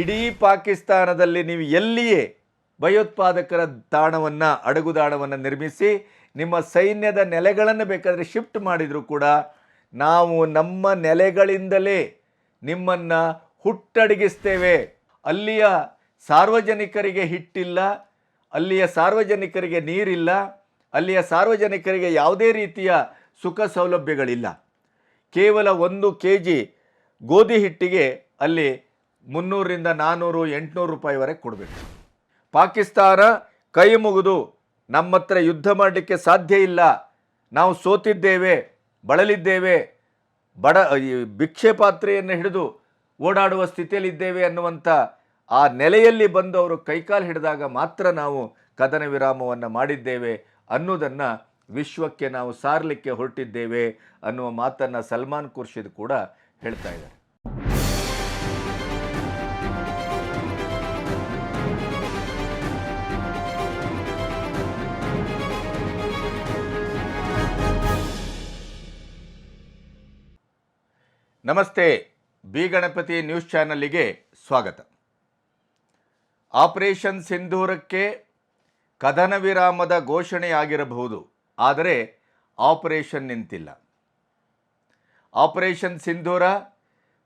ಇಡೀ ಪಾಕಿಸ್ತಾನದಲ್ಲಿ ನೀವು ಎಲ್ಲಿಯೇ ಭಯೋತ್ಪಾದಕರ ತಾಣವನ್ನು ಅಡಗುದಾಣವನ್ನು ನಿರ್ಮಿಸಿ, ನಿಮ್ಮ ಸೈನ್ಯದ ನೆಲೆಗಳನ್ನು ಬೇಕಾದರೆ ಶಿಫ್ಟ್ ಮಾಡಿದರೂ ಕೂಡ ನಾವು ನಮ್ಮ ನೆಲೆಗಳಿಂದಲೇ ನಿಮ್ಮನ್ನು ಹುಟ್ಟಡಗಿಸ್ತೇವೆ. ಅಲ್ಲಿಯ ಸಾರ್ವಜನಿಕರಿಗೆ ಹಿಟ್ಟಿಲ್ಲ, ಅಲ್ಲಿಯ ಸಾರ್ವಜನಿಕರಿಗೆ ನೀರಿಲ್ಲ, ಅಲ್ಲಿಯ ಸಾರ್ವಜನಿಕರಿಗೆ ಯಾವುದೇ ರೀತಿಯ ಸುಖ ಸೌಲಭ್ಯಗಳಿಲ್ಲ. ಕೇವಲ ಒಂದು ಕೆ ಜಿ ಗೋಧಿ ಹಿಟ್ಟಿಗೆ ಅಲ್ಲಿ ಮುನ್ನೂರರಿಂದ ನಾನ್ನೂರು ಎಂಟುನೂರು ರೂಪಾಯಿವರೆಗೆ ಕೊಡಬೇಕು. ಪಾಕಿಸ್ತಾನ ಕೈ ಮುಗಿದು ನಮ್ಮ ಹತ್ರ ಯುದ್ಧ ಮಾಡಲಿಕ್ಕೆ ಸಾಧ್ಯ ಇಲ್ಲ. ನಾವು ಸೋತಿದ್ದೇವೆ, ಬಳಲಿದ್ದೇವೆ, ಬಡ ಭಿಕ್ಷೆ ಪಾತ್ರೆಯನ್ನು ಹಿಡಿದು ಓಡಾಡುವ ಸ್ಥಿತಿಯಲ್ಲಿದ್ದೇವೆ ಅನ್ನುವಂಥ ಆ ನೆಲೆಯಲ್ಲಿ ಬಂದು ಅವರು ಕೈಕಾಲು ಹಿಡಿದಾಗ ಮಾತ್ರ ನಾವು ಕದನ ವಿರಾಮವನ್ನು ಮಾಡಿದ್ದೇವೆ ಅನ್ನೋದನ್ನು ವಿಶ್ವಕ್ಕೆ ನಾವು ಸಾರಲಿಕ್ಕೆ ಹೊರಟಿದ್ದೇವೆ ಅನ್ನುವ ಮಾತನ್ನು ಸಲ್ಮಾನ್ ಖುರ್ಷಿದ್ ಕೂಡ ಹೇಳ್ತಾ ಇದ್ದಾರೆ. ನಮಸ್ತೆ, ಬಿ ಗಣಪತಿ ನ್ಯೂಸ್ ಚಾನಲ್ಲಿಗೆ ಸ್ವಾಗತ. ಆಪರೇಷನ್ ಸಿಂಧೂರಕ್ಕೆ ಕದನ ವಿರಾಮದ ಘೋಷಣೆಯಾಗಿರಬಹುದು, ಆದರೆ ಆಪರೇಷನ್ ನಿಂತಿಲ್ಲ. ಆಪರೇಷನ್ ಸಿಂಧೂರ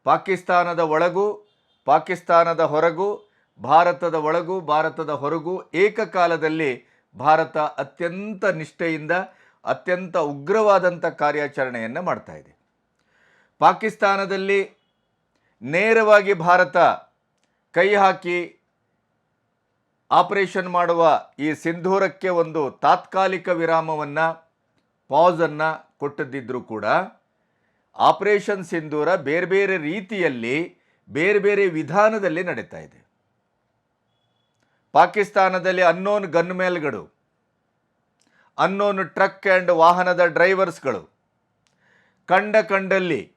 ಪಾಕಿಸ್ತಾನದ ಒಳಗೂ, ಪಾಕಿಸ್ತಾನದ ಹೊರಗೂ, ಭಾರತದ ಒಳಗೂ, ಭಾರತದ ಹೊರಗೂ ಏಕಕಾಲದಲ್ಲಿ ಭಾರತ ಅತ್ಯಂತ ನಿಷ್ಠೆಯಿಂದ, ಅತ್ಯಂತ ಉಗ್ರವಾದಂಥ ಕಾರ್ಯಾಚರಣೆಯನ್ನು ಮಾಡ್ತಾ ಇದೆ. ಪಾಕಿಸ್ತಾನದಲ್ಲಿ ನೇರವಾಗಿ ಭಾರತ ಕೈ ಹಾಕಿ ಆಪರೇಷನ್ ಮಾಡುವ ಈ ಸಿಂಧೂರಕ್ಕೆ ಒಂದು ತಾತ್ಕಾಲಿಕ ವಿರಾಮವನ್ನು ಪಾಸನ್ನು ಕೊಟ್ಟದ್ದಿದ್ರೂ ಕೂಡ ಆಪರೇಷನ್ ಸಿಂಧೂರ ಬೇರೆ ಬೇರೆ ರೀತಿಯಲ್ಲಿ, ಬೇರೆ ಬೇರೆ ವಿಧಾನದಲ್ಲಿ ನಡೀತಾ ಇದೆ. ಪಾಕಿಸ್ತಾನದಲ್ಲಿ ಅನ್ನೋನ್ ಗನ್ ಗನ್ಮೇಲ್ಗಳು ಅನ್ನೋನ್ ಟ್ರಕ್ ಆ್ಯಂಡ್ ವಾಹನದ ಡ್ರೈವರ್ಸ್ಗಳು ಕಂಡ ಕಂಡಲ್ಲಿ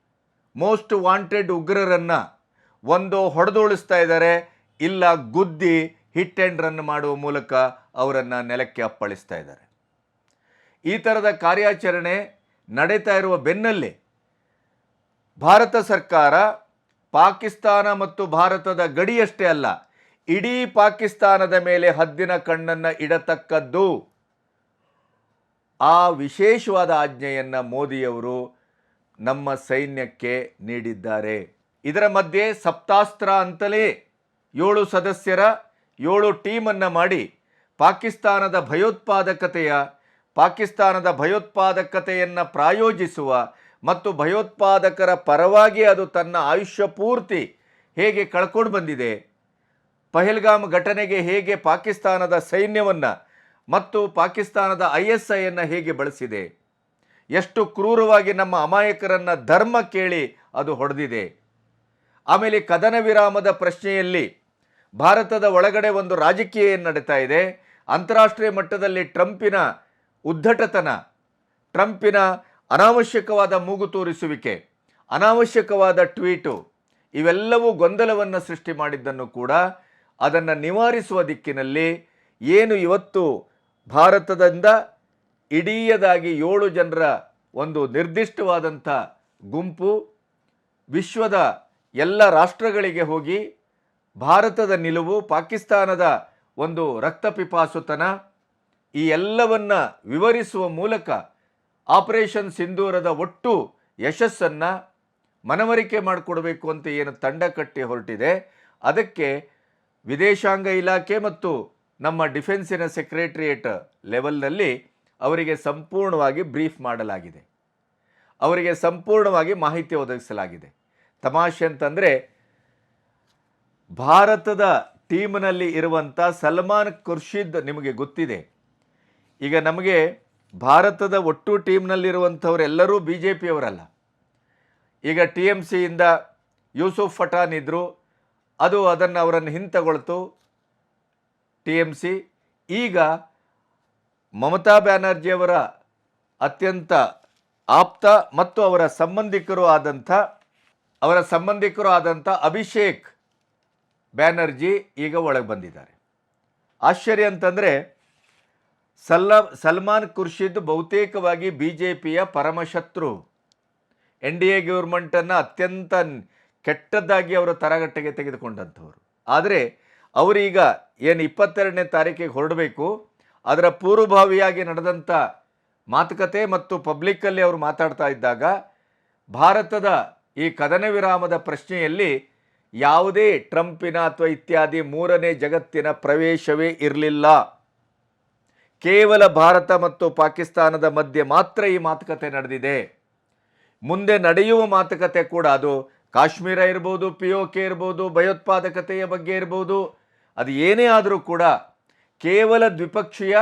ಮೋಸ್ಟ್ ವಾಂಟೆಡ್ ಉಗ್ರರನ್ನು ಒಂದು ಹೊಡೆದೋಳಿಸ್ತಾ ಇದ್ದಾರೆ, ಇಲ್ಲ ಗುದ್ದಿ ಹಿಟ್ ಆ್ಯಂಡ್ ರನ್ ಮಾಡುವ ಮೂಲಕ ಅವರನ್ನು ನೆಲಕ್ಕೆ ಅಪ್ಪಳಿಸ್ತಾ ಇದ್ದಾರೆ. ಈ ಥರದ ಕಾರ್ಯಾಚರಣೆ ನಡೀತಾ ಇರುವ ಬೆನ್ನಲ್ಲೇ ಭಾರತ ಸರ್ಕಾರ ಪಾಕಿಸ್ತಾನ ಮತ್ತು ಭಾರತದ ಗಡಿಯಷ್ಟೇ ಅಲ್ಲ, ಇಡೀ ಪಾಕಿಸ್ತಾನದ ಮೇಲೆ ಹದ್ದಿನ ಕಣ್ಣನ್ನು ಇಡತಕ್ಕದ್ದು ಆ ವಿಶೇಷವಾದ ಆಜ್ಞೆಯನ್ನು ಮೋದಿಯವರು ನಮ್ಮ ಸೈನ್ಯಕ್ಕೆ ನೀಡಿದ್ದಾರೆ. ಇದರ ಮಧ್ಯೆ ಸಪ್ತಾಸ್ತ್ರ ಅಂತಲೇ ಏಳು ಸದಸ್ಯರ ಏಳು ಟೀಮನ್ನು ಮಾಡಿ ಪಾಕಿಸ್ತಾನದ ಭಯೋತ್ಪಾದಕತೆಯ, ಪಾಕಿಸ್ತಾನದ ಭಯೋತ್ಪಾದಕತೆಯನ್ನು ಪ್ರಾಯೋಜಿಸುವ ಮತ್ತು ಭಯೋತ್ಪಾದಕರ ಪರವಾಗಿ ಅದು ತನ್ನ ಆಯುಷ್ಯ ಪೂರ್ತಿ ಹೇಗೆ ಕಳ್ಕೊಂಡು ಬಂದಿದೆ, ಪಹಲ್ಗಾಮ್ ಘಟನೆಗೆ ಹೇಗೆ ಪಾಕಿಸ್ತಾನದ ಸೈನ್ಯವನ್ನು ಮತ್ತು ಪಾಕಿಸ್ತಾನದ ಐ ಎಸ್ ಐಯನ್ನು ಹೇಗೆ ಬಳಸಿದೆ ಎಷ್ಟು ಕ್ರೂರವಾಗಿ ನಮ್ಮ ಅಮಾಯಕರನ್ನು ಧರ್ಮ ಕೇಳಿ ಅದು ಹೊಡೆದಿದೆ. ಆಮೇಲೆ ಕದನ ವಿರಾಮದ ಪ್ರಶ್ನೆಯಲ್ಲಿ ಭಾರತದ ಒಳಗಡೆ ಒಂದು ರಾಜಕೀಯ ಏನು ನಡೀತಾ ಇದೆ? ಅಂತಾರಾಷ್ಟ್ರೀಯ ಮಟ್ಟದಲ್ಲಿ ಟ್ರಂಪಿನ ಉದ್ಧಟತನ, ಟ್ರಂಪಿನ ಅನಾವಶ್ಯಕವಾದ ಮೂಗು ತೋರಿಸುವಿಕೆ, ಅನಾವಶ್ಯಕವಾದ ಟ್ವೀಟು, ಇವೆಲ್ಲವೂ ಗೊಂದಲವನ್ನು ಸೃಷ್ಟಿ ಮಾಡಿದ್ದನ್ನು ಕೂಡ ಅದನ್ನು ನಿವಾರಿಸುವ ದಿಕ್ಕಿನಲ್ಲಿ ಏನು ಇವತ್ತು ಭಾರತದಿಂದ ಇಡೀಯದಾಗಿ ಏಳು ಜನರ ಒಂದು ನಿರ್ದಿಷ್ಟವಾದಂಥ ಗುಂಪು ವಿಶ್ವದ ಎಲ್ಲ ರಾಷ್ಟ್ರಗಳಿಗೆ ಹೋಗಿ ಭಾರತದ ನಿಲುವು, ಪಾಕಿಸ್ತಾನದ ಒಂದು ರಕ್ತಪಿಪಾಸುತನ ಈ ಎಲ್ಲವನ್ನು ವಿವರಿಸುವ ಮೂಲಕ ಆಪರೇಷನ್ ಸಿಂಧೂರದ ಒಟ್ಟು ಯಶಸ್ಸನ್ನು ಮನವರಿಕೆ ಮಾಡಿಕೊಡಬೇಕು ಅಂತ ಏನು ತಂಡ ಕಟ್ಟಿ ಹೊರಟಿದೆ. ಅದಕ್ಕೆ ವಿದೇಶಾಂಗ ಇಲಾಖೆ ಮತ್ತು ನಮ್ಮ ಡಿಫೆನ್ಸಿನ ಸೆಕ್ರೆಟ್ರಿಯೇಟ್ ಲೆವೆಲ್ನಲ್ಲಿ ಅವರಿಗೆ ಸಂಪೂರ್ಣವಾಗಿ ಬ್ರೀಫ್ ಮಾಡಲಾಗಿದೆ. ಅವರಿಗೆ ಸಂಪೂರ್ಣವಾಗಿ ಮಾಹಿತಿ ಒದಗಿಸಲಾಗಿದೆ. ತಮಾಷೆ ಅಂತಂದರೆ, ಭಾರತದ ಟೀಮ್ನಲ್ಲಿ ಇರುವಂಥ ಸಲ್ಮಾನ್ ಖುರ್ಷಿದ್ ನಿಮಗೆ ಗೊತ್ತಿದೆ. ಈಗ ನಮಗೆ ಭಾರತದ ಒಟ್ಟು ಟೀಮ್ನಲ್ಲಿರುವಂಥವರೆಲ್ಲರೂ ಬಿ ಜೆ ಪಿಯವರಲ್ಲ ಈಗ ಟಿ ಎಂ ಸಿಯಿಂದ ಯೂಸುಫ್ ಪಠಾನ್ ಇದ್ದರು ಅದು ಅದನ್ನು ಅವರನ್ನು ಹಿಂತಗೊಳ್ತು ಟಿ ಎಂ ಸಿ. ಈಗ ಮಮತಾ ಬ್ಯಾನರ್ಜಿಯವರ ಅತ್ಯಂತ ಆಪ್ತ ಮತ್ತು ಅವರ ಸಂಬಂಧಿಕರು ಆದಂಥ, ಅವರ ಸಂಬಂಧಿಕರು ಆದಂಥ ಅಭಿಷೇಕ್ ಬ್ಯಾನರ್ಜಿ ಈಗ ಒಳಗೆ ಬಂದಿದ್ದಾರೆ. ಆಶ್ಚರ್ಯ ಅಂತಂದರೆ, ಸಲ್ಲ, ಸಲ್ಮಾನ್ ಖುರ್ಷಿದ್ ಬಹುತೇಕವಾಗಿ ಬಿ ಜೆ ಪಿಯ ಪರಮಶತ್ರು. ಎನ್ ಡಿ ಎ ಗೌರ್ಮೆಂಟನ್ನು ಅತ್ಯಂತ ಕೆಟ್ಟದ್ದಾಗಿ ಅವರು ತರಗಟ್ಟೆಗೆ ತೆಗೆದುಕೊಂಡಂಥವ್ರು. ಆದರೆ, ಅವರೀಗ ಏನು ಇಪ್ಪತ್ತೆರಡನೇ ತಾರೀಕಿಗೆ ಹೊರಡಬೇಕು ಅದರ ಪೂರ್ವಭಾವಿಯಾಗಿ ನಡೆದಂಥ ಮಾತುಕತೆ ಮತ್ತು ಪಬ್ಲಿಕ್ಕಲ್ಲಿ ಅವರು ಮಾತಾಡ್ತಾ ಇದ್ದಾಗ ಭಾರತದ ಈ ಕದನ ವಿರಾಮದ ಪ್ರಶ್ನೆಯಲ್ಲಿ ಯಾವುದೇ ಟ್ರಂಪಿನ ಅಥವಾ ಇತ್ಯಾದಿ ಮೂರನೇ ಜಗತ್ತಿನ ಪ್ರವೇಶವೇ ಇರಲಿಲ್ಲ. ಕೇವಲ ಭಾರತ ಮತ್ತು ಪಾಕಿಸ್ತಾನದ ಮಧ್ಯೆ ಮಾತ್ರ ಈ ಮಾತುಕತೆ ನಡೆದಿದೆ. ಮುಂದೆ ನಡೆಯುವ ಮಾತುಕತೆ ಕೂಡ ಅದು ಕಾಶ್ಮೀರ ಇರ್ಬೋದು ಪಿ ಕೆ ಇರ್ಬೋದು, ಭಯೋತ್ಪಾದಕತೆಯ ಬಗ್ಗೆ ಇರ್ಬೋದು, ಅದು ಏನೇ ಆದರೂ ಕೂಡ ಕೇವಲ ದ್ವಿಪಕ್ಷೀಯ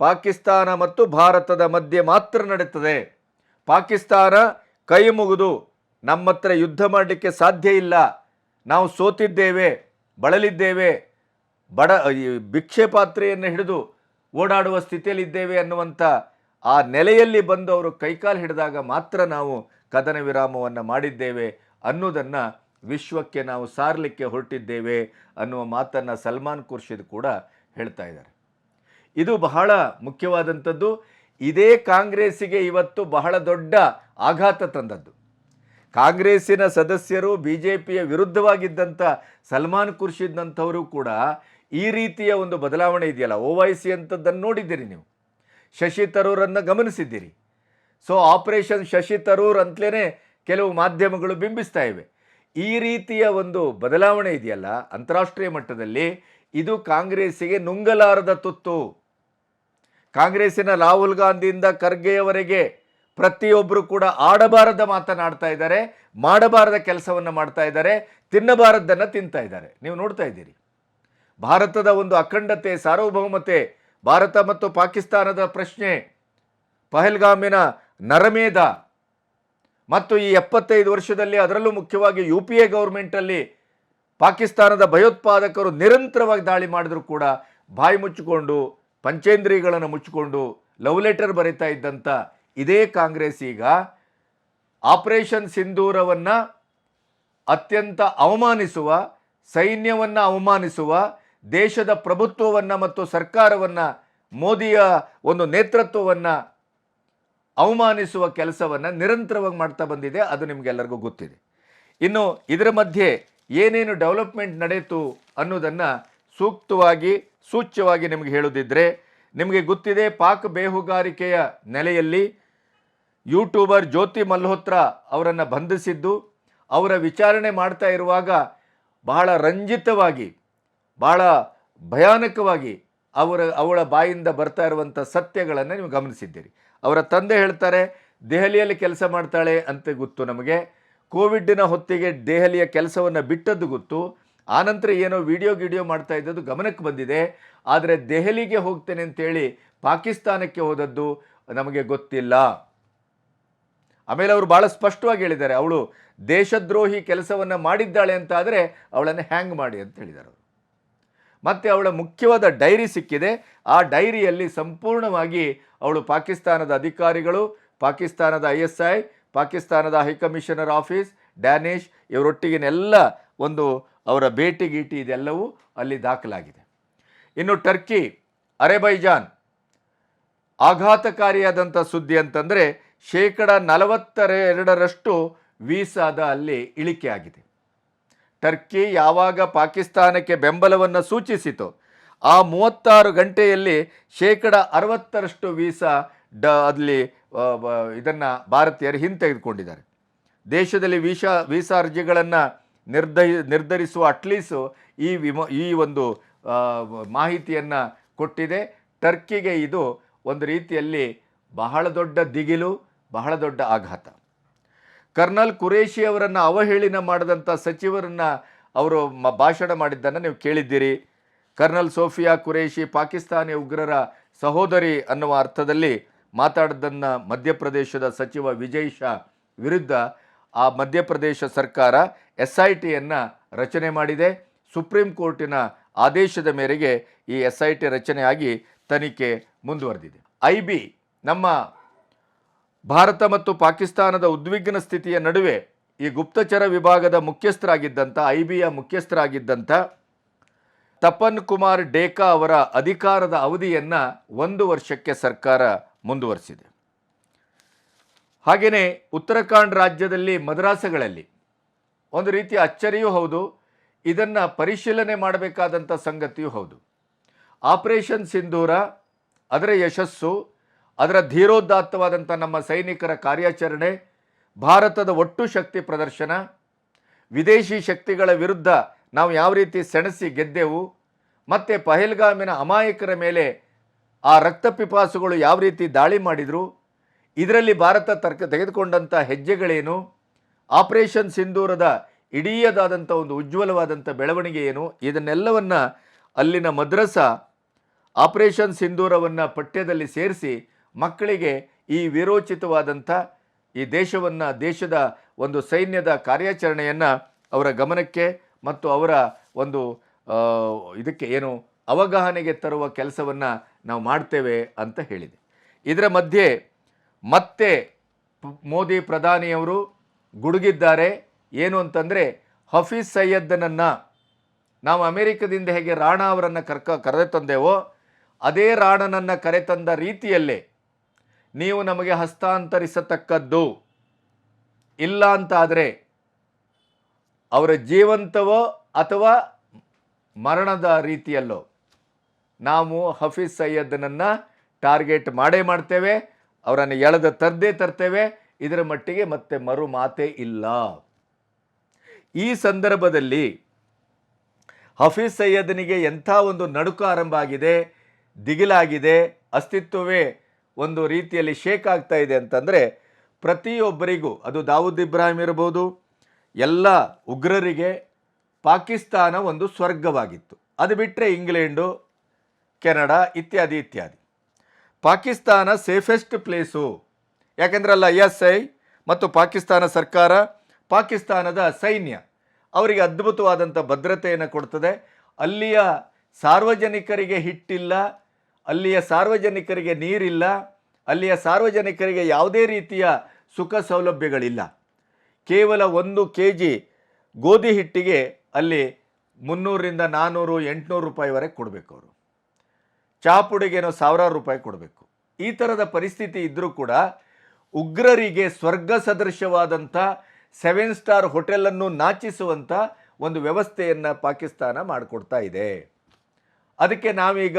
ಪಾಕಿಸ್ತಾನ ಮತ್ತು ಭಾರತದ ಮಧ್ಯೆ ಮಾತ್ರ ನಡೀತದೆ. ಪಾಕಿಸ್ತಾನ ಕೈ ಮುಗಿದು ನಮ್ಮ ಹತ್ರ ಯುದ್ಧ ಮಾಡಲಿಕ್ಕೆ ಸಾಧ್ಯ ಇಲ್ಲ. ನಾವು ಸೋತಿದ್ದೇವೆ, ಬಳಲಿದ್ದೇವೆ, ಬಡ ಭಿಕ್ಷೆ ಪಾತ್ರೆಯನ್ನು ಹಿಡಿದು ಓಡಾಡುವ ಸ್ಥಿತಿಯಲ್ಲಿದ್ದೇವೆ ಅನ್ನುವಂಥ ಆ ನೆಲೆಯಲ್ಲಿ ಬಂದು ಅವರು ಕೈಕಾಲು ಹಿಡಿದಾಗ ಮಾತ್ರ ನಾವು ಕದನ ವಿರಾಮವನ್ನು ಮಾಡಿದ್ದೇವೆ ಅನ್ನೋದನ್ನು ವಿಶ್ವಕ್ಕೆ ನಾವು ಸಾರಲಿಕ್ಕೆ ಹೊರಟಿದ್ದೇವೆ ಅನ್ನುವ ಮಾತನ್ನು ಸಲ್ಮಾನ್ ಖುರ್ಷಿದ್ ಕೂಡ ಹೇಳ್ತಾ ಇದ್ದಾರೆ. ಇದು ಬಹಳ ಮುಖ್ಯವಾದಂಥದ್ದು. ಇದೇ ಕಾಂಗ್ರೆಸ್ಸಿಗೆ ಇವತ್ತು ಬಹಳ ದೊಡ್ಡ ಆಘಾತ ತಂದದ್ದು. ಕಾಂಗ್ರೆಸ್ಸಿನ ಸದಸ್ಯರು ಬಿ ಜೆ ಪಿಯ ವಿರುದ್ಧವಾಗಿದ್ದಂಥ ಸಲ್ಮಾನ್ ಖುರ್ಷಿದ್ನಂಥವರು ಕೂಡ ಈ ರೀತಿಯ ಒಂದು ಬದಲಾವಣೆ ಇದೆಯಲ್ಲ ಓ ವೈ ಸಿ ಅಂಥದ್ದನ್ನು ನೋಡಿದ್ದೀರಿ ನೀವು. ಶಶಿ ತರೂರನ್ನು ಗಮನಿಸಿದ್ದೀರಿ. ಸೊ, ಆಪರೇಷನ್ ಶಶಿ ತರೂರ್ ಅಂತಲೇ ಕೆಲವು ಮಾಧ್ಯಮಗಳು ಬಿಂಬಿಸ್ತಾ ಇವೆ. ಈ ರೀತಿಯ ಒಂದು ಬದಲಾವಣೆ ಇದೆಯಲ್ಲ, ಅಂತಾರಾಷ್ಟ್ರೀಯ ಮಟ್ಟದಲ್ಲಿ ಇದು ಕಾಂಗ್ರೆಸ್ಸಿಗೆ ನುಂಗಲಾರದ ತುತ್ತು. ಕಾಂಗ್ರೆಸ್ಸಿನ ರಾಹುಲ್ ಗಾಂಧಿಯಿಂದ ಖರ್ಗೆಯವರೆಗೆ ಪ್ರತಿಯೊಬ್ಬರು ಕೂಡ ಆಡಬಾರದ ಮಾತನಾಡ್ತಾ ಇದ್ದಾರೆ, ಮಾಡಬಾರದ ಕೆಲಸವನ್ನು ಮಾಡ್ತಾ ಇದ್ದಾರೆ, ತಿನ್ನಬಾರದ್ದನ್ನು ತಿಂತಾ ಇದ್ದಾರೆ. ನೀವು ನೋಡ್ತಾ ಇದ್ದೀರಿ. ಭಾರತದ ಒಂದು ಅಖಂಡತೆ, ಸಾರ್ವಭೌಮತೆ, ಭಾರತ ಮತ್ತು ಪಾಕಿಸ್ತಾನದ ಪ್ರಶ್ನೆ, ಪಹಲ್ಗಾಮಿನ ನರಮೇಧ. ಮತ್ತು ಈ ಎಪ್ಪತ್ತೈದು ವರ್ಷದಲ್ಲಿ ಅದರಲ್ಲೂ ಮುಖ್ಯವಾಗಿ ಯು ಪಿ ಎ ಗೌರ್ಮೆಂಟಲ್ಲಿ ಪಾಕಿಸ್ತಾನದ ಭಯೋತ್ಪಾದಕರು ನಿರಂತರವಾಗಿ ದಾಳಿ ಮಾಡಿದರೂ ಕೂಡ ಬಾಯಿ ಮುಚ್ಚಿಕೊಂಡು, ಪಂಚೇಂದ್ರಿಯಗಳನ್ನು ಮುಚ್ಚಿಕೊಂಡು ಲವ್ ಲೆಟರ್ ಬರೀತಾ ಇದ್ದಂಥ ಇದೇ ಕಾಂಗ್ರೆಸ್ ಈಗ ಆಪರೇಷನ್ ಸಿಂಧೂರವನ್ನು ಅತ್ಯಂತ ಅವಮಾನಿಸುವ, ಸೈನ್ಯವನ್ನು ಅವಮಾನಿಸುವ, ದೇಶದ ಪ್ರಭುತ್ವವನ್ನು ಮತ್ತು ಸರ್ಕಾರವನ್ನು, ಮೋದಿಯ ಒಂದು ನೇತೃತ್ವವನ್ನು ಅವಮಾನಿಸುವ ಕೆಲಸವನ್ನು ನಿರಂತರವಾಗಿ ಮಾಡ್ತಾ ಬಂದಿದೆ. ಅದು ನಿಮಗೆಲ್ಲರಿಗೂ ಗೊತ್ತಿದೆ. ಇನ್ನು ಇದರ ಮಧ್ಯೆ ಏನೇನು ಡೆವಲಪ್ಮೆಂಟ್ ನಡೆಯಿತು ಅನ್ನೋದನ್ನು ಸೂಕ್ತವಾಗಿ, ಸೂಚ್ಯವಾಗಿ ನಿಮಗೆ ಹೇಳೋದಿದ್ದರೆ ನಿಮಗೆ ಗೊತ್ತಿದೆ ಪಾಕ್ ಬೇಹುಗಾರಿಕೆಯ ನೆಲೆಯಲ್ಲಿ ಯೂಟ್ಯೂಬರ್ ಜ್ಯೋತಿ ಮಲ್ಹೋತ್ರಾ ಅವರನ್ನು ಬಂಧಿಸಿದ್ದು, ಅವರ ವಿಚಾರಣೆ ಮಾಡ್ತಾ ಇರುವಾಗ ಬಹಳ ರಂಜಿತವಾಗಿ, ಬಹಳ ಭಯಾನಕವಾಗಿ ಅವರ, ಅವಳ ಬಾಯಿಂದ ಬರ್ತಾ ಇರುವಂಥ ಸತ್ಯಗಳನ್ನು ನೀವು ಗಮನಿಸಿದ್ದೀರಿ. ಅವರ ತಂದೆ ಹೇಳ್ತಾರೆ, ದೆಹಲಿಯಲ್ಲಿ ಕೆಲಸ ಮಾಡ್ತಾಳೆ ಅಂತ ಗೊತ್ತು ನಮಗೆ. ಕೋವಿಡ್ನ ಹೊತ್ತಿಗೆ ದೆಹಲಿಯ ಕೆಲಸವನ್ನು ಬಿಟ್ಟದ್ದು ಗೊತ್ತು. ಆನಂತರ ಏನೋ ವಿಡಿಯೋ ಗಿಡಿಯೋ ಮಾಡ್ತಾ ಇದ್ದದ್ದು ಗಮನಕ್ಕೆ ಬಂದಿದೆ. ಆದರೆ ದೆಹಲಿಗೆ ಹೋಗ್ತೇನೆ ಅಂತೇಳಿ ಪಾಕಿಸ್ತಾನಕ್ಕೆ ಹೋದದ್ದು ನಮಗೆ ಗೊತ್ತಿಲ್ಲ. ಆಮೇಲೆ ಅವರು ಭಾಳ ಸ್ಪಷ್ಟವಾಗಿ ಹೇಳಿದ್ದಾರೆ, ಅವಳು ದೇಶದ್ರೋಹಿ ಕೆಲಸವನ್ನು ಮಾಡಿದ್ದಾಳೆ ಅಂತ ಆದರೆ ಅವಳನ್ನು ಹ್ಯಾಂಗ್ ಮಾಡಿ ಅಂತ ಹೇಳಿದ್ದಾರೆ ಅವರು. ಮತ್ತು ಅವಳ ಮುಖ್ಯವಾದ ಡೈರಿ ಸಿಕ್ಕಿದೆ, ಆ ಡೈರಿಯಲ್ಲಿ ಸಂಪೂರ್ಣವಾಗಿ ಅವಳು ಪಾಕಿಸ್ತಾನದ ಅಧಿಕಾರಿಗಳು, ಪಾಕಿಸ್ತಾನದ ಐ ಎಸ್ ಐ ಪಾಕಿಸ್ತಾನದ ಹೈಕಮಿಷನರ್ ಆಫೀಸ್, ಡ್ಯಾನಿಶ್, ಇವರೊಟ್ಟಿಗಿನೆಲ್ಲ ಒಂದು ಅವರ ಭೇಟಿ ಗೀಟಿ ಇದೆಲ್ಲವೂ ಅಲ್ಲಿ ದಾಖಲಾಗಿದೆ. ಇನ್ನು ಟರ್ಕಿ, ಅರೆಬೈಜಾನ್, ಆಘಾತಕಾರಿಯಾದಂಥ ಸುದ್ದಿ ಅಂತಂದರೆ ಶೇಕಡ ನಲವತ್ತರ ಎರಡರಷ್ಟು ವೀಸಾದ ಅಲ್ಲಿ ಇಳಿಕೆ ಆಗಿದೆ. ಟರ್ಕಿ ಯಾವಾಗ ಪಾಕಿಸ್ತಾನಕ್ಕೆ ಬೆಂಬಲವನ್ನು ಸೂಚಿಸಿತು ಆ ಮೂವತ್ತಾರು ಗಂಟೆಯಲ್ಲಿ ಶೇಕಡ ಅರವತ್ತರಷ್ಟು ವೀಸಾ ಡ ಅಲ್ಲಿ ಇದನ್ನು ಭಾರತೀಯರು ಹಿಂತೆಗೆದುಕೊಂಡಿದ್ದಾರೆ. ದೇಶದಲ್ಲಿ ವೀಸಾ ವೀಸಾ ಅರ್ಜಿಗಳನ್ನು ನಿರ್ಧರಿ ನಿರ್ಧರಿಸುವ ಅಟ್ಲೀಸ್ಟು ಈ ವಿಮ, ಈ ಒಂದು ಮಾಹಿತಿಯನ್ನು ಕೊಟ್ಟಿದೆ. ಟರ್ಕಿಗೆ ಇದು ಒಂದು ರೀತಿಯಲ್ಲಿ ಬಹಳ ದೊಡ್ಡ ದಿಗಿಲು, ಬಹಳ ದೊಡ್ಡ ಆಘಾತ. ಕರ್ನಲ್ ಕುರೇಶಿ ಅವರನ್ನು ಅವಹೇಳನ ಮಾಡಿದಂಥ ಸಚಿವರನ್ನು ಅವರು ಮ, ಭಾಷಣ ಮಾಡಿದ್ದನ್ನು ನೀವು ಕೇಳಿದ್ದೀರಿ. ಕರ್ನಲ್ ಸೋಫಿಯಾ ಕುರೇಶಿ ಪಾಕಿಸ್ತಾನಿ ಉಗ್ರರ ಸಹೋದರಿ ಅನ್ನುವ ಅರ್ಥದಲ್ಲಿ ಮಾತಾಡಿದ್ದನ್ನು ಮಧ್ಯಪ್ರದೇಶದ ಸಚಿವ ವಿಜಯ್ ಶಾ ವಿರುದ್ಧ ಆ ಮಧ್ಯಪ್ರದೇಶ ಸರ್ಕಾರ ಎಸ್ ಐ ಟಿಯನ್ನು ರಚನೆ ಮಾಡಿದೆ. ಸುಪ್ರೀಂ ಕೋರ್ಟಿನ ಆದೇಶದ ಮೇರೆಗೆ ಈ ಎಸ್ ಐ ಟಿ ರಚನೆಯಾಗಿ ತನಿಖೆ ಮುಂದುವರೆದಿದೆ. ಐ ಬಿ ನಮ್ಮ ಭಾರತ ಮತ್ತು ಪಾಕಿಸ್ತಾನದ ಉದ್ವಿಗ್ನ ಸ್ಥಿತಿಯ ನಡುವೆ ಈ ಗುಪ್ತಚರ ವಿಭಾಗದ ಮುಖ್ಯಸ್ಥರಾಗಿದ್ದಂಥ ಐ ಬಿಯ ಮುಖ್ಯಸ್ಥರಾಗಿದ್ದಂಥ ತಪನ್ ಕುಮಾರ್ ಡೇಕಾ ಅವರ ಅಧಿಕಾರದ ಅವಧಿಯನ್ನು ಒಂದು ವರ್ಷಕ್ಕೆ ಸರ್ಕಾರ ಮುಂದುವರಿಸಿದೆ. ಹಾಗೆಯೇ ಉತ್ತರಾಖಂಡ್ ರಾಜ್ಯದಲ್ಲಿ ಮದ್ರಾಸಗಳಲ್ಲಿ ಒಂದು ರೀತಿಯ ಅಚ್ಚರಿಯೂ ಹೌದು, ಇದನ್ನು ಪರಿಶೀಲನೆ ಮಾಡಬೇಕಾದಂಥ ಸಂಗತಿಯೂ ಹೌದು. ಆಪರೇಷನ್ ಸಿಂಧೂರ ಅದರ ಯಶಸ್ಸು, ಅದರ ಧೀರೋದಾತ್ತವಾದಂಥ ನಮ್ಮ ಸೈನಿಕರ ಕಾರ್ಯಾಚರಣೆ, ಭಾರತದ ಒಟ್ಟು ಶಕ್ತಿ ಪ್ರದರ್ಶನ, ವಿದೇಶಿ ಶಕ್ತಿಗಳ ವಿರುದ್ಧ ನಾವು ಯಾವ ರೀತಿ ಸೆಣಸಿ ಗೆದ್ದೆವು, ಮತ್ತು ಪಹಲ್ಗಾಮಿನ ಅಮಾಯಕರ ಮೇಲೆ ಆ ರಕ್ತ ಪಿಪಾಸುಗಳು ಯಾವ ರೀತಿ ದಾಳಿ ಮಾಡಿದರು, ಇದರಲ್ಲಿ ಭಾರತ ತರ್ಕ ತೆಗೆದುಕೊಂಡಂಥ ಹೆಜ್ಜೆಗಳೇನು, ಆಪರೇಷನ್ ಸಿಂಧೂರದ ಇಡೀಯದಾದಂಥ ಒಂದು ಉಜ್ವಲವಾದಂಥ ಬೆಳವಣಿಗೆ ಏನು, ಇದನ್ನೆಲ್ಲವನ್ನು ಅಲ್ಲಿನ ಮದ್ರಸಾ ಆಪರೇಷನ್ ಸಿಂಧೂರವನ್ನು ಪಠ್ಯದಲ್ಲಿ ಸೇರಿಸಿ ಮಕ್ಕಳಿಗೆ ಈ ವಿರೋಚಿತವಾದಂಥ ಈ ದೇಶವನ್ನು, ದೇಶದ ಒಂದು ಸೈನ್ಯದ ಕಾರ್ಯಾಚರಣೆಯನ್ನು ಅವರ ಗಮನಕ್ಕೆ ಮತ್ತು ಅವರ ಒಂದು ಇದಕ್ಕೆ ಏನು ಅವಗಾಹನೆಗೆ ತರುವ ಕೆಲಸವನ್ನು ನಾವು ಮಾಡ್ತೇವೆ ಅಂತ ಹೇಳಿದೆ. ಇದರ ಮಧ್ಯೆ ಮತ್ತೆ ಮೋದಿ ಪ್ರಧಾನಿಯವರು ಗುಡುಗಿದ್ದಾರೆ. ಏನು ಅಂತಂದರೆ ಹಫೀಜ್ ಸೈಯದ್ದನನ್ನು ನಾವು ಅಮೆರಿಕದಿಂದ ಹೇಗೆ ರಾಣ ಅವರನ್ನು ಕರ್ಕ, ಕರೆತಂದೆವೋ ಅದೇ ರಾಣನನ್ನು ಕರೆತಂದ ರೀತಿಯಲ್ಲೇ ನೀವು ನಮಗೆ ಹಸ್ತಾಂತರಿಸತಕ್ಕದ್ದು ಇಲ್ಲ ಅಂತಾದರೆ ಅವರ ಜೀವಂತವೋ ಅಥವಾ ಮರಣದ ರೀತಿಯಲ್ಲೋ ನಾವು ಹಫೀಜ್ ಸೈಯದ್ನನ್ನು ಟಾರ್ಗೆಟ್ ಮಾಡೇ ಮಾಡ್ತೇವೆ, ಅವರನ್ನು ಎಳೆದ ತರದೇ ತರ್ತೇವೆ, ಇದರ ಮಟ್ಟಿಗೆ ಮತ್ತೆ ಮರು ಮಾತೇ ಇಲ್ಲ. ಈ ಸಂದರ್ಭದಲ್ಲಿ ಹಫೀಜ್ ಸೈಯದ್ನಿಗೆ ಎಂಥ ಒಂದು ನಡುಕ ಆರಂಭ ಆಗಿದೆ, ದಿಗಿಲಾಗಿದೆ, ಅಸ್ತಿತ್ವವೇ ಒಂದು ರೀತಿಯಲ್ಲಿ ಶೇಕ್ ಆಗ್ತಾ ಇದೆ ಅಂತಂದರೆ, ಪ್ರತಿಯೊಬ್ಬರಿಗೂ, ಅದು ದಾವೂದ್ ಇಬ್ರಾಹಿಂ ಇರ್ಬೋದು, ಎಲ್ಲ ಉಗ್ರರಿಗೆ ಪಾಕಿಸ್ತಾನ ಒಂದು ಸ್ವರ್ಗವಾಗಿತ್ತು. ಅದು ಬಿಟ್ಟರೆ ಇಂಗ್ಲೆಂಡು ಕೆನಡಾ ಇತ್ಯಾದಿ ಇತ್ಯಾದಿ. Pakistan safest place. ಯಾಕೆಂದ್ರೆ ಅಲ್ಲ ಐ ಎಸ್ ಐ ಮತ್ತು ಪಾಕಿಸ್ತಾನ ಸರ್ಕಾರ ಪಾಕಿಸ್ತಾನದ ಸೈನ್ಯ ಅವರಿಗೆ ಅದ್ಭುತವಾದಂಥ ಭದ್ರತೆಯನ್ನು ಕೊಡ್ತದೆ. ಅಲ್ಲಿಯ ಸಾರ್ವಜನಿಕರಿಗೆ ಹಿಟ್ಟಿಲ್ಲ, ಅಲ್ಲಿಯ ಸಾರ್ವಜನಿಕರಿಗೆ ನೀರಿಲ್ಲ, ಅಲ್ಲಿಯ ಸಾರ್ವಜನಿಕರಿಗೆ ಯಾವುದೇ ರೀತಿಯ ಸುಖ ಸೌಲಭ್ಯಗಳಿಲ್ಲ. ಕೇವಲ ಒಂದು ಕೆ ಜಿ ಗೋಧಿ ಹಿಟ್ಟಿಗೆ ಅಲ್ಲಿ ಮುನ್ನೂರರಿಂದ ನಾನ್ನೂರು ಎಂಟುನೂರು ರೂಪಾಯಿವರೆಗೆ ಕೊಡಬೇಕು ಅವರು. ಚಹಾ ಪುಡಿಗೇನೋ ಸಾವಿರಾರು ರೂಪಾಯಿ ಕೊಡಬೇಕು. ಈ ಥರದ ಪರಿಸ್ಥಿತಿ ಇದ್ದರೂ ಕೂಡ ಉಗ್ರರಿಗೆ ಸ್ವರ್ಗ ಸದೃಶವಾದಂಥ ಸೆವೆನ್ ಸ್ಟಾರ್ ಹೋಟೆಲನ್ನು ನಾಚಿಸುವಂಥ ಒಂದು ವ್ಯವಸ್ಥೆಯನ್ನು ಪಾಕಿಸ್ತಾನ ಮಾಡಿಕೊಡ್ತಾ ಇದೆ. ಅದಕ್ಕೆ ನಾವೀಗ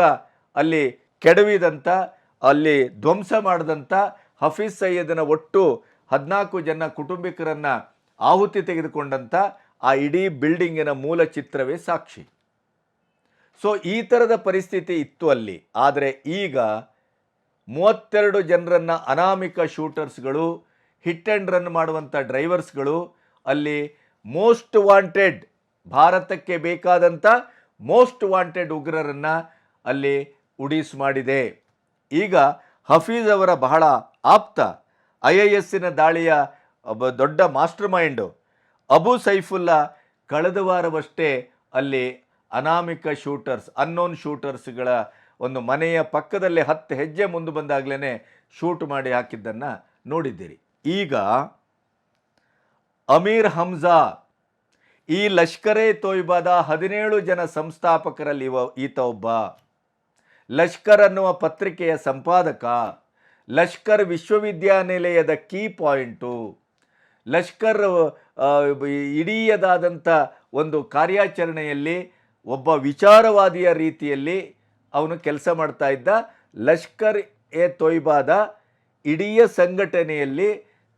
ಅಲ್ಲಿ ಕೆಡವಿದಂಥ, ಅಲ್ಲಿ ಧ್ವಂಸ ಮಾಡಿದಂಥ ಹಫೀಜ್ ಸೈಯದನ ಒಟ್ಟು ಹದಿನಾಲ್ಕು ಜನ ಕುಟುಂಬಿಕರನ್ನು ಆಹುತಿ ತೆಗೆದುಕೊಂಡಂಥ ಆ ಇಡೀ ಬಿಲ್ಡಿಂಗಿನ ಮೂಲ ಚಿತ್ರವೇ ಸಾಕ್ಷಿ. ಸೊ ಈ ಥರದ ಪರಿಸ್ಥಿತಿ ಇತ್ತು ಅಲ್ಲಿ. ಆದರೆ ಈಗ ಮೂವತ್ತೆರಡು ಜನರನ್ನು ಅನಾಮಿಕ ಶೂಟರ್ಸ್ಗಳು ಹಿಟ್ ಆ್ಯಂಡ್ ರನ್ ಮಾಡುವಂಥ ಡ್ರೈವರ್ಸ್ಗಳು ಅಲ್ಲಿ ಮೋಸ್ಟ್ ವಾಂಟೆಡ್ ಭಾರತಕ್ಕೆ ಬೇಕಾದಂಥ ಮೋಸ್ಟ್ ವಾಂಟೆಡ್ ಉಗ್ರರನ್ನು ಅಲ್ಲಿ ಉಡೀಸ್ ಮಾಡಿದೆ. ಈಗ ಹಫೀಜ್ ಅವರ ಬಹಳ ಆಪ್ತ ಐ ಐ ಎಸ್ಸಿನ ದಾಳಿಯ ದೊಡ್ಡ ಮಾಸ್ಟರ್ ಮೈಂಡು ಅಬು ಸೈಫುಲ್ಲಾ ಕಳೆದ ವಾರವಷ್ಟೇ ಅಲ್ಲಿ ಅನಾಮಿಕ ಶೂಟರ್ಸ್ ಅನ್ನೋನ್ ಶೂಟರ್ಸ್ಗಳ ಒಂದು ಮನೆಯ ಪಕ್ಕದಲ್ಲೇ ಹತ್ತು ಹೆಜ್ಜೆ ಮುಂದೆ ಬಂದಾಗಲೇ ಶೂಟ್ ಮಾಡಿ ಹಾಕಿದ್ದನ್ನು ನೋಡಿದ್ದೀರಿ. ಈಗ ಅಮೀರ್ ಹಮ್ಜಾ, ಈ ಲಷ್ಕರೆ ತೊಯ್ಬಾದ ಹದಿನೇಳು ಜನ ಸಂಸ್ಥಾಪಕರಲ್ಲಿ ಇವ, ಈತ ಒಬ್ಬ. ಲಷ್ಕರ್ ಅನ್ನುವ ಪತ್ರಿಕೆಯ ಸಂಪಾದಕ, ಲಷ್ಕರ್ ವಿಶ್ವವಿದ್ಯಾನಿಲಯದ ಕೀ ಪಾಯಿಂಟು. ಲಷ್ಕರ್ ಇಡೀಯದಾದಂಥ ಒಂದು ಕಾರ್ಯಾಚರಣೆಯಲ್ಲಿ ಒಬ್ಬ ವಿಚಾರವಾದಿಯ ರೀತಿಯಲ್ಲಿ ಅವನು ಕೆಲಸ ಮಾಡ್ತಾ ಇದ್ದ ಲಷ್ಕರ್ ಎ ತೊಯ್ಬಾದ ಇಡೀ ಸಂಘಟನೆಯಲ್ಲಿ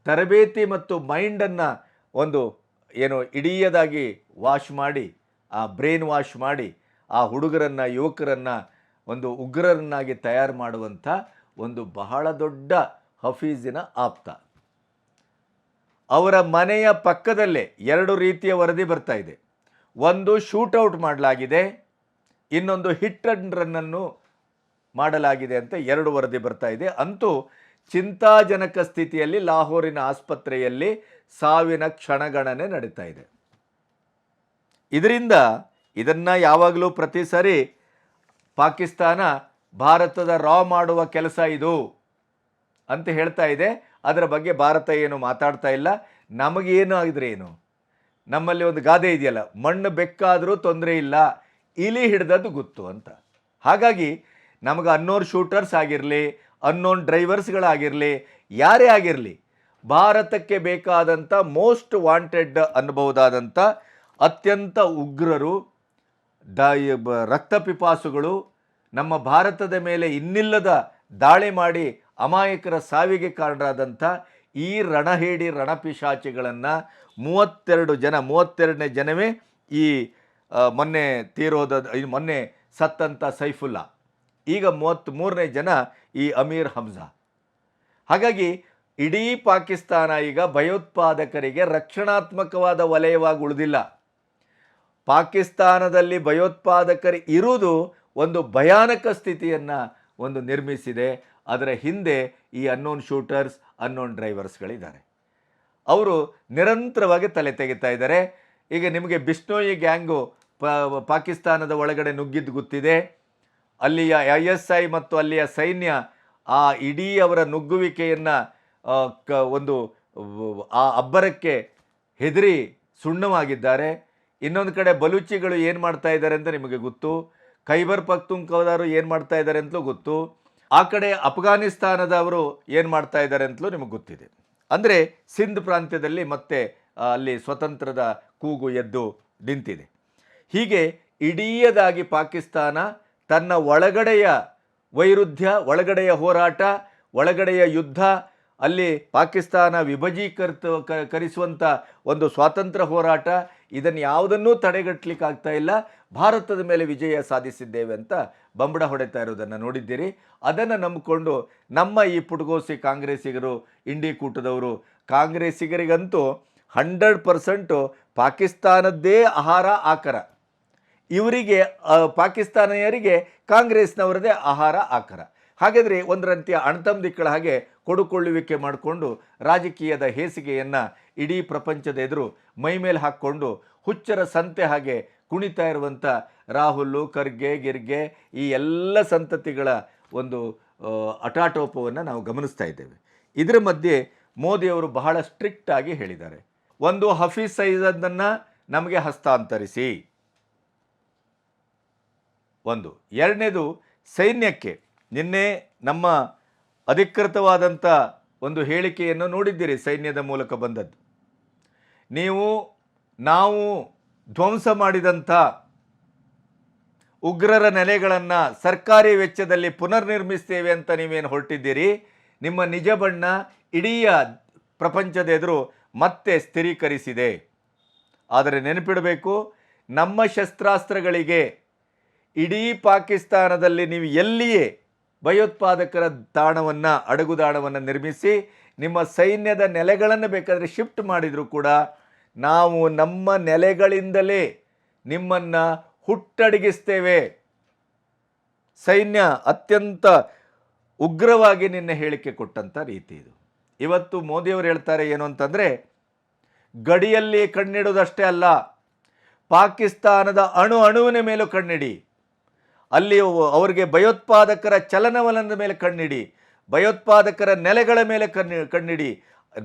ತರಬೇತಿ ಮತ್ತು ಮೈಂಡನ್ನು ಒಂದು ಏನು ಇಡೀಯದಾಗಿ ವಾಶ್ ಮಾಡಿ, ಆ ಬ್ರೈನ್ ವಾಶ್ ಮಾಡಿ, ಆ ಹುಡುಗರನ್ನು, ಯುವಕರನ್ನು, ಒಂದು ಉಗ್ರರನ್ನಾಗಿ ತಯಾರು ಮಾಡುವಂಥ ಒಂದು ಬಹಳ ದೊಡ್ಡ ಹಫೀಜಿನ ಆಪ್ತ. ಅವರ ಮನೆಯ ಪಕ್ಕದಲ್ಲೇ ಎರಡು ರೀತಿಯ ವರದಿ ಬರ್ತಾ ಇದೆ. ಒಂದು ಶೂಟೌಟ್ ಮಾಡಲಾಗಿದೆ. ಇನ್ನೊಂದು ಹಿಟ್ ಅಂಡ್ ರನ್ನನ್ನು ಮಾಡಲಾಗಿದೆ ಅಂತ ಎರಡು ವರದಿ ಬರ್ತಾ ಇದೆ. ಅಂತೂ ಚಿಂತಾಜನಕ ಸ್ಥಿತಿಯಲ್ಲಿ ಲಾಹೋರಿನ ಆಸ್ಪತ್ರೆಯಲ್ಲಿ ಸಾವಿನ ಕ್ಷಣಗಣನೆ ನಡೀತಾ ಇದೆ. ಇದರಿಂದ ಇದನ್ನು ಯಾವಾಗಲೂ ಪ್ರತಿ ಸರಿ ಪಾಕಿಸ್ತಾನ ಭಾರತದ ರಾ ಮಾಡುವ ಕೆಲಸ ಇದು ಅಂತ ಹೇಳ್ತಾ ಇದೆ. ಅದರ ಬಗ್ಗೆ ಭಾರತ ಏನು ಮಾತಾಡ್ತಾ ಇಲ್ಲ. ನಮಗೇನು ಆಗಿದ್ರೆ ಏನು? ನಮ್ಮಲ್ಲಿ ಒಂದು ಗಾದೆ ಇದೆಯಲ್ಲ, ಮಣ್ಣು ಬೆಕ್ಕಾದರೂ ತೊಂದರೆ ಇಲ್ಲ, ಇಲಿ ಹಿಡ್ದದ್ದು ಗೊತ್ತು ಅಂತ. ಹಾಗಾಗಿ ನಮಗೆ ಅನ್ನೋನ್ ಶೂಟರ್ಸ್ ಆಗಿರಲಿ ಅನ್ನೋನ್ ಡ್ರೈವರ್ಸ್ಗಳಾಗಿರಲಿ ಯಾರೇ ಆಗಿರಲಿ, ಭಾರತಕ್ಕೆ ಬೇಕಾದಂಥ ಮೋಸ್ಟ್ ವಾಂಟೆಡ್ ಅನ್ನಬಹುದಾದಂಥ ಅತ್ಯಂತ ಉಗ್ರರು ದ ಬ- ರಕ್ತಪಿಪಾಸುಗಳು ನಮ್ಮ ಭಾರತದ ಮೇಲೆ ಇನ್ನಿಲ್ಲದ ದಾಳಿ ಮಾಡಿ ಅಮಾಯಕರ ಸಾವಿಗೆ ಕಾರಣರಾದಂಥ ಈ ರಣಹೇಡಿ ರಣಪಿಶಾಚಿಗಳನ್ನು ಮೂವತ್ತೆರಡು ಜನ, ಮೂವತ್ತೆರಡನೇ ಜನವೇ ಈ ಮೊನ್ನೆ ತೀರೋದ ಮೊನ್ನೆ ಸತ್ತಂಥ ಸೈಫುಲ್ಲಾ. ಈಗ ಮೂವತ್ತ್ಮೂರನೇ ಜನ ಈ ಅಮೀರ್ ಹಮ್ಜಾ. ಹಾಗಾಗಿ ಇಡೀ ಪಾಕಿಸ್ತಾನ ಈಗ ಭಯೋತ್ಪಾದಕರಿಗೆ ರಕ್ಷಣಾತ್ಮಕವಾದ ವಲಯವಾಗಿ ಉಳಿದಿಲ್ಲ. ಪಾಕಿಸ್ತಾನದಲ್ಲಿ ಭಯೋತ್ಪಾದಕರು ಇರುವುದು ಒಂದು ಭಯಾನಕ ಸ್ಥಿತಿಯನ್ನು ಒಂದು ನಿರ್ಮಿಸಿದೆ. ಅದರ ಹಿಂದೆ ಈ ಅನ್ನೋನ್ ಶೂಟರ್ಸ್ ಅನ್ನೋನ್ ಡ್ರೈವರ್ಸ್ಗಳಿದ್ದಾರೆ ಅವರು ನಿರಂತರವಾಗಿ ತಲೆ ತೆಗಿತಾ ಇದ್ದಾರೆ. ಈಗ ನಿಮಗೆ ಬಿಷ್ಣೋಯಿ ಗ್ಯಾಂಗು ಪಾಕಿಸ್ತಾನದ ಒಳಗಡೆ ನುಗ್ಗಿದ್ದು ಗೊತ್ತಿದೆ. ಅಲ್ಲಿಯ ಐ ಎಸ್ ಐ ಮತ್ತು ಅಲ್ಲಿಯ ಸೈನ್ಯ ಆ ಇಡೀ ಅವರ ನುಗ್ಗುವಿಕೆಯನ್ನು ಕ, ಒಂದು ಆ ಅಬ್ಬರಕ್ಕೆ ಹೆದರಿ ಸುಣ್ಣವಾಗಿದ್ದಾರೆ. ಇನ್ನೊಂದು ಕಡೆ ಬಲೂಚಿಗಳು ಏನು ಮಾಡ್ತಾ ಇದ್ದಾರೆ ಅಂತ ನಿಮಗೆ ಗೊತ್ತು. ಖೈಬರ್ ಪಖ್ತೂನ್ಖವಾದರು ಏನು ಮಾಡ್ತಾ ಇದ್ದಾರೆ ಅಂತಲೂ ಗೊತ್ತು. ಆ ಕಡೆ ಅಫ್ಘಾನಿಸ್ತಾನದವರು ಏನು ಮಾಡ್ತಾ ಇದ್ದಾರೆ ಅಂತಲೂ ನಿಮಗೆ ಗೊತ್ತಿದೆ. ಅಂದರೆ ಸಿಂಧ್ ಪ್ರಾಂತ್ಯದಲ್ಲಿ ಮತ್ತೆ ಅಲ್ಲಿ ಸ್ವತಂತ್ರದ ಕೂಗು ಎದ್ದು ನಿಂತಿದೆ. ಹೀಗೆ ಇಡೀಯದಾಗಿ ಪಾಕಿಸ್ತಾನ ತನ್ನ ಒಳಗಡೆಯ ವೈರುಧ್ಯ, ಒಳಗಡೆಯ ಹೋರಾಟ, ಒಳಗಡೆಯ ಯುದ್ಧ, ಅಲ್ಲಿ ಪಾಕಿಸ್ತಾನ ವಿಭಜೀಕರ್ತ, ಕ- ಕರಿಸುವಂಥ ಒಂದು ಸ್ವಾತಂತ್ರ್ಯ ಹೋರಾಟ ಇದನ್ನು ಯಾವುದನ್ನೂ ತಡೆಗಟ್ಟಲಿಕ್ಕೆ ಆಗ್ತಾ ಇಲ್ಲ. ಭಾರತದ ಮೇಲೆ ವಿಜಯ ಸಾಧಿಸಿದ್ದೇವೆ ಅಂತ ಬಂಬಡ ಹೊಡೆತಾ ಇರೋದನ್ನು ನೋಡಿದ್ದೀರಿ. ಅದನ್ನು ನಂಬಿಕೊಂಡು ನಮ್ಮ ಈ ಪುಟಗೋಸಿ ಕಾಂಗ್ರೆಸ್ಸಿಗರು, ಇಂಡಿ ಕೂಟದವರು, ಕಾಂಗ್ರೆಸ್ಸಿಗರಿಗಂತೂ ಹಂಡ್ರೆಡ್ ಪರ್ಸೆಂಟು ಪಾಕಿಸ್ತಾನದ್ದೇ ಆಹಾರ ಆಕರ. ಇವರಿಗೆ ಪಾಕಿಸ್ತಾನಿಯರಿಗೆ ಕಾಂಗ್ರೆಸ್ನವರದೇ ಆಹಾರ ಆಕರ. ಹಾಗಾದರೆ ಒಂದರಂತೆಯ ಅಣ್ತಂದಿಕ್ಕಳ ಹಾಗೆ ಕೊಡುಕೊಳ್ಳುವಿಕೆ ಮಾಡಿಕೊಂಡು ರಾಜಕೀಯದ ಹೇಸಿಗೆಯನ್ನು ಇಡೀ ಪ್ರಪಂಚದ ಎದುರು ಮೈಮೇಲೆ ಹಾಕ್ಕೊಂಡು ಹುಚ್ಚರ ಸಂತೆ ಹಾಗೆ ಕುಣಿತಾ ಇರುವಂಥ ರಾಹುಲ್, ಖರ್ಗೆ, ಗಿರ್ಗೆ ಈ ಎಲ್ಲ ಸಂತತಿಗಳ ಒಂದು ಅಟಾಟೋಪವನ್ನು ನಾವು ಗಮನಿಸ್ತಾ ಇದ್ದೇವೆ. ಇದರ ಮಧ್ಯೆ ಮೋದಿಯವರು ಬಹಳ ಸ್ಟ್ರಿಕ್ಟ್ ಆಗಿ ಹೇಳಿದ್ದಾರೆ. ಒಂದು ಹಫೀಸ್ ಸೈಜನ್ನು ನಮಗೆ ಹಸ್ತಾಂತರಿಸಿ. ಒಂದು. ಎರಡನೇದು, ಸೈನ್ಯಕ್ಕೆ. ನಿನ್ನೆ ನಮ್ಮ ಅಧಿಕೃತವಾದಂಥ ಒಂದು ಹೇಳಿಕೆಯನ್ನು ನೋಡಿದ್ದೀರಿ ಸೈನ್ಯದ ಮೂಲಕ ಬಂದದ್ದು. ನೀವು, ನಾವು ಧ್ವಂಸ ಮಾಡಿದಂಥ ಉಗ್ರರ ನೆಲೆಗಳನ್ನು ಸರ್ಕಾರಿ ವೆಚ್ಚದಲ್ಲಿ ಪುನರ್ನಿರ್ಮಿಸ್ತೇವೆ ಅಂತ ನೀವೇನು ಹೊರಟಿದ್ದೀರಿ? ನಿಮ್ಮ ನಿಜ ಬಣ್ಣ ಇಡೀ ಪ್ರಪಂಚದ ಎದುರು ಮತ್ತೆ ಸ್ಥಿರೀಕರಿಸಿದೆ. ಆದರೆ ನೆನಪಿಡಬೇಕು, ನಮ್ಮ ಶಸ್ತ್ರಾಸ್ತ್ರಗಳಿಗೆ ಇಡೀ ಪಾಕಿಸ್ತಾನದಲ್ಲಿ ನೀವು ಎಲ್ಲಿಯೇ ಭಯೋತ್ಪಾದಕರ ತಾಣವನ್ನು ಅಡಗುದಾಣವನ್ನು ನಿರ್ಮಿಸಿ, ನಿಮ್ಮ ಸೈನ್ಯದ ನೆಲೆಗಳನ್ನು ಬೇಕಾದರೆ ಶಿಫ್ಟ್ ಮಾಡಿದರೂ ಕೂಡ ನಾವು ನಮ್ಮ ನೆಲೆಗಳಿಂದಲೇ ನಿಮ್ಮನ್ನು ಹುಟ್ಟಡಗಿಸ್ತೇವೆ. ಸೈನ್ಯ ಅತ್ಯಂತ ಉಗ್ರವಾಗಿ ನಿನ್ನೆ ಹೇಳಿಕೆ ಕೊಟ್ಟಂಥ ರೀತಿ ಇದು. ಇವತ್ತು ಮೋದಿಯವರು ಹೇಳ್ತಾರೆ ಏನು ಅಂತಂದರೆ, ಗಡಿಯಲ್ಲಿ ಕಣ್ಣಿಡೋದಷ್ಟೇ ಅಲ್ಲ, ಪಾಕಿಸ್ತಾನದ ಅಣು ಅಣುವಿನ ಮೇಲೂ ಕಣ್ಣಿಡಿ. ಅಲ್ಲಿ ಅವರಿಗೆ ಭಯೋತ್ಪಾದಕರ ಚಲನವಲನದ ಮೇಲೆ ಕಣ್ಣಿಡಿ, ಭಯೋತ್ಪಾದಕರ ನೆಲೆಗಳ ಮೇಲೆ ಕಣ್ಣಿ, ಕಣ್ಣಿಡಿ,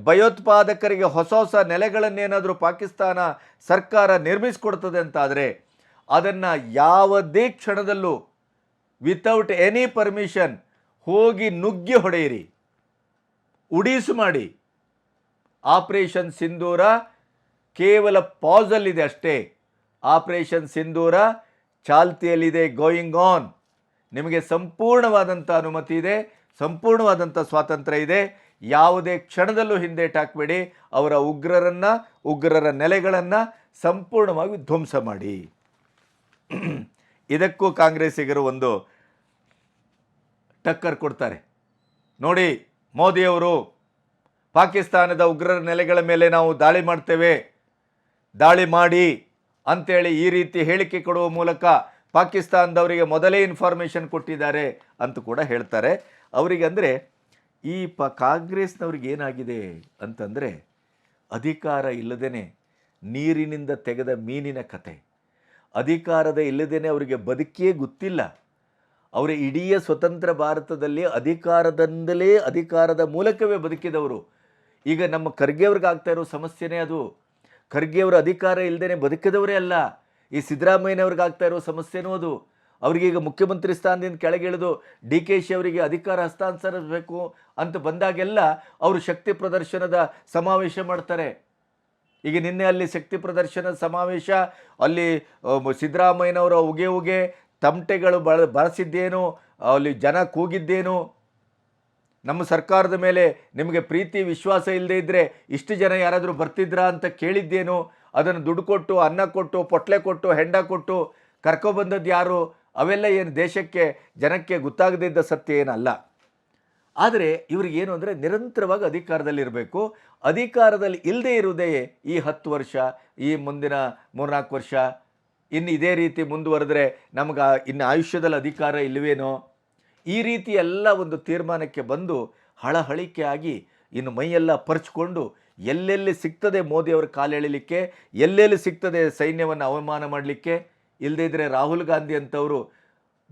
ಭಯೋತ್ಪಾದಕರಿಗೆ ಹೊಸ ಹೊಸ ನೆಲೆಗಳನ್ನೇನಾದರೂ ಪಾಕಿಸ್ತಾನ ಸರ್ಕಾರ ನಿರ್ಮಿಸಿಕೊಡ್ತದೆ ಅಂತಾದರೆ ಅದನ್ನು ಯಾವುದೇ ಕ್ಷಣದಲ್ಲೂ ವಿತೌಟ್ ಎನಿ ಪರ್ಮಿಷನ್ ಹೋಗಿ ನುಗ್ಗಿ ಹೊಡೆಯಿರಿ, ಉಡೀಸು ಮಾಡಿ. ಆಪರೇಷನ್ ಸಿಂಧೂರ ಕೇವಲ ಪಾಸಲ್ಲಿದೆ ಅಷ್ಟೇ. ಆಪರೇಷನ್ ಸಿಂಧೂರ ಚಾಲ್ತಿಯಲ್ಲಿದೆ ಗೋಯಿಂಗ್ ಆನ್ ನಿಮಗೆ ಸಂಪೂರ್ಣವಾದಂಥ ಅನುಮತಿ ಇದೆ, ಸಂಪೂರ್ಣವಾದಂಥ ಸ್ವಾತಂತ್ರ್ಯ ಇದೆ. ಯಾವುದೇ ಕ್ಷಣದಲ್ಲೂ ಹಿಂದೇಟು ಹಾಕಬೇಡಿ. ಅವರ ಉಗ್ರರನ್ನು, ಉಗ್ರರ ನೆಲೆಗಳನ್ನು ಸಂಪೂರ್ಣವಾಗಿ ಧ್ವಂಸ ಮಾಡಿ. ಇದಕ್ಕೂ ಕಾಂಗ್ರೆಸ್ಸಿಗರು ಒಂದು ಟಕ್ಕರ್ ಕೊಡ್ತಾರೆ. ನೋಡಿ, ಮೋದಿಯವರು ಪಾಕಿಸ್ತಾನದ ಉಗ್ರರ ನೆಲೆಗಳ ಮೇಲೆ ನಾವು ದಾಳಿ ಮಾಡ್ತೇವೆ. ದಾಳಿ ಮಾಡಿ. ಅಂತೇಳಿ ಈ ರೀತಿ ಹೇಳಿಕೆ ಕೊಡುವ ಮೂಲಕ ಪಾಕಿಸ್ತಾನದವರಿಗೆ ಮೊದಲೇ ಇನ್ಫಾರ್ಮೇಷನ್ ಕೊಟ್ಟಿದ್ದಾರೆ ಅಂತ ಕೂಡ ಹೇಳ್ತಾರೆ. ಅವರಿಗೆ ಅಂದರೆ, ಈ ಪ ಕಾಂಗ್ರೆಸ್ನವ್ರಿಗೆ ಏನಾಗಿದೆ ಅಂತಂದರೆ, ಅಧಿಕಾರ ಇಲ್ಲದೇ ನೀರಿನಿಂದ ತೆಗೆದ ಮೀನಿನ ಕತೆ. ಅಧಿಕಾರದ ಇಲ್ಲದೇ ಅವರಿಗೆ ಬದುಕಿಯೇ ಗೊತ್ತಿಲ್ಲ. ಅವರ ಇಡೀ ಸ್ವತಂತ್ರ ಭಾರತದಲ್ಲಿ ಅಧಿಕಾರದಿಂದಲೇ ಅಧಿಕಾರದ ಮೂಲಕವೇ ಬದುಕಿದವರು. ಈಗ ನಮ್ಮ ಖರ್ಗೆ ಅವ್ರಿಗೆ ಆಗ್ತಾ ಇರೋ ಸಮಸ್ಯೆನೇ ಅದು. ಖರ್ಗೆ ಅವರ ಅಧಿಕಾರ ಇಲ್ಲದೇ ಬದುಕಿದವರೇ ಅಲ್ಲ. ಈ ಸಿದ್ದರಾಮಯ್ಯನವ್ರಿಗೆ ಆಗ್ತಾ ಇರೋ ಸಮಸ್ಯೆನೂ ಅದು. ಅವರಿಗೀಗ ಮುಖ್ಯಮಂತ್ರಿ ಸ್ಥಾನದಿಂದ ಕೆಳಗಿಳಿದು ಡಿ ಕೆ ಶಿ ಅವರಿಗೆ ಅಧಿಕಾರ ಹಸ್ತಾಂತರಿಸಬೇಕು ಅಂತ ಬಂದಾಗೆಲ್ಲ ಅವರು ಶಕ್ತಿ ಪ್ರದರ್ಶನದ ಸಮಾವೇಶ ಮಾಡ್ತಾರೆ. ಈಗ ನಿನ್ನೆ ಅಲ್ಲಿ ಶಕ್ತಿ ಪ್ರದರ್ಶನದ ಸಮಾವೇಶ, ಅಲ್ಲಿ ಸಿದ್ದರಾಮಯ್ಯನವರ ಉಗೆ ಉಗೆ ತಮಟೆಗಳು ಬಳ, ಬಳಸಿದ್ದೇನು, ಅಲ್ಲಿ ಜನ ಕೂಗಿದ್ದೇನು ನಮ್ಮ ಸರ್ಕಾರದ ಮೇಲೆ ನಿಮಗೆ ಪ್ರೀತಿ, ವಿಶ್ವಾಸ ಇಲ್ಲದೆ ಇದ್ದರೆ ಇಷ್ಟು ಜನ ಯಾರಾದರೂ ಬರ್ತಿದ್ರಾ ಅಂತ ಕೇಳಿದ್ದೇನು? ಅದನ್ನು ದುಡ್ಡು ಕೊಟ್ಟು, ಅನ್ನ ಕೊಟ್ಟು, ಪೊಟ್ಲೆ ಕೊಟ್ಟು, ಹೆಂಡ ಕೊಟ್ಟು ಕರ್ಕೊಬಂದದ್ದು ಯಾರು? ಅವೆಲ್ಲ ಏನು ದೇಶಕ್ಕೆ, ಜನಕ್ಕೆ ಗೊತ್ತಾಗದಿದ್ದ ಸತ್ಯ ಏನಲ್ಲ. ಆದರೆ ಇವ್ರಿಗೆ ಏನು ಅಂದರೆ ನಿರಂತರವಾಗಿ ಅಧಿಕಾರದಲ್ಲಿರಬೇಕು ಅಧಿಕಾರದಲ್ಲಿ ಇಲ್ಲದೇ ಇರುವುದೇ ಈ ಹತ್ತು ವರ್ಷ, ಈ ಮುಂದಿನ ಮೂರ್ನಾಲ್ಕು ವರ್ಷ. ಇನ್ನು ಇದೇ ರೀತಿ ಮುಂದುವರೆದ್ರೆ ನಮ್ಗೆ ಇನ್ನು ಆಯುಷ್ಯದಲ್ಲಿ ಅಧಿಕಾರ ಇಲ್ಲವೇನೋ? ಈ ರೀತಿ ಎಲ್ಲ ಒಂದು ತೀರ್ಮಾನಕ್ಕೆ ಬಂದು ಹಳಹಳಿಕೆ ಆಗಿ ಇನ್ನು ಮೈಯೆಲ್ಲ ಪರ್ಚ್ಕೊಂಡು ಎಲ್ಲೆಲ್ಲಿ ಸಿಗ್ತದೆ ಮೋದಿಯವರು ಕಾಲೆಳಿಲಿಕ್ಕೆ ಎಲ್ಲೆಲ್ಲಿ ಸಿಗ್ತದೆ ಸೈನ್ಯವನ್ನು ಅವಮಾನ ಮಾಡಲಿಕ್ಕೆ ಇಲ್ಲದೇ ಇದ್ದರೆ ರಾಹುಲ್ ಗಾಂಧಿ ಅಂತವರು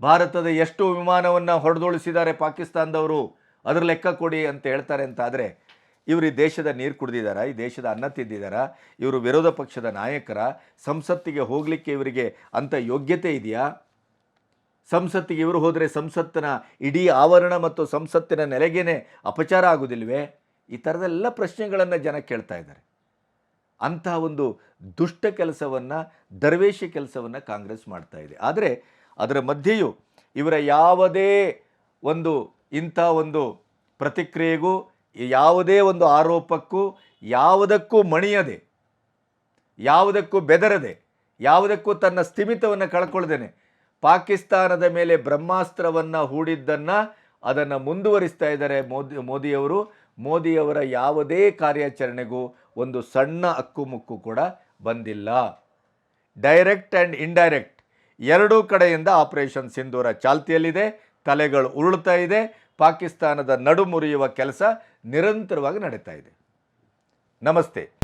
ಭಾರತದ ಎಷ್ಟು ವಿಮಾನವನ್ನು ಹೊಡೆದೊಳಿಸಿದ್ದಾರೆ ಪಾಕಿಸ್ತಾನದವರು, ಅದರ ಲೆಕ್ಕ ಕೊಡಿ ಅಂತ ಹೇಳ್ತಾರೆ ಅಂತ ಆದರೆ ಇವರು ಈ ದೇಶದ ನೀರು ಕುಡಿದಿದ್ದಾರೆ ಈ ದೇಶದ ಅನ್ನ ತಿದ್ದಿದ್ದಾರೆ ಇವರು ವಿರೋಧ ಪಕ್ಷದ ನಾಯಕರ, ಸಂಸತ್ತಿಗೆ ಹೋಗಲಿಕ್ಕೆ ಇವರಿಗೆ ಅಂಥ ಯೋಗ್ಯತೆ ಇದೆಯಾ? ಸಂಸತ್ತಿಗೆ ಇವರು ಹೋದರೆ ಸಂಸತ್ತಿನ ಇಡೀ ಆವರಣ ಮತ್ತು ಸಂಸತ್ತಿನ ನೆಲೆಗೇನೆ ಅಪಚಾರ ಆಗೋದಿಲ್ವೇ? ಈ ಥರದೆಲ್ಲ ಪ್ರಶ್ನೆಗಳನ್ನು ಜನ ಕೇಳ್ತಾ ಇದ್ದಾರೆ. ಅಂತಹ ಒಂದು ದುಷ್ಟ ಕೆಲಸವನ್ನು ದರ್ವೇಶ ಕೆಲಸವನ್ನು ಕಾಂಗ್ರೆಸ್ ಮಾಡ್ತಾ ಇದೆ. ಆದರೆ ಅದರ ಮಧ್ಯೆಯೂ ಇವರ ಯಾವುದೇ ಒಂದು ಇಂಥ ಒಂದು ಪ್ರತಿಕ್ರಿಯೆಗೂ, ಯಾವುದೇ ಒಂದು ಆರೋಪಕ್ಕೂ, ಯಾವುದಕ್ಕೂ ಮಣಿಯದೆ, ಯಾವುದಕ್ಕೂ ಬೆದರದೆ, ಯಾವುದಕ್ಕೂ ತನ್ನ ಸ್ಥಿಮಿತವನ್ನು ಕಳ್ಕೊಳ್ಳದೇನೆ ಪಾಕಿಸ್ತಾನದ ಮೇಲೆ ಬ್ರಹ್ಮಾಸ್ತ್ರವನ್ನು ಹೂಡಿದ್ದನ್ನು ಅದನ್ನು ಮುಂದುವರಿಸ್ತಾ ಇದ್ದಾರೆ ಮೋದಿ, ಮೋದಿಯವರು. ಮೋದಿಯವರ ಯಾವುದೇ ಕಾರ್ಯಾಚರಣೆಗೂ ಒಂದು ಸಣ್ಣ ಅಕ್ಕುಮುಕ್ಕು ಕೂಡ ಬಂದಿಲ್ಲ. ಡೈರೆಕ್ಟ್ ಆ್ಯಂಡ್ ಇಂಡೈರೆಕ್ಟ್ ಎರಡೂ ಕಡೆಯಿಂದ ಆಪರೇಷನ್ ಸಿಂಧೂರ ಚಾಲ್ತಿಯಲ್ಲಿದೆ. ತಲೆಗಳು ಉರುಳ್ತಾ ಇದೆ. ಪಾಕಿಸ್ತಾನದ ನಡು ಮುರಿಯುವ ಕೆಲಸ ನಿರಂತರವಾಗಿ ನಡೀತಾ ಇದೆ. ನಮಸ್ತೆ.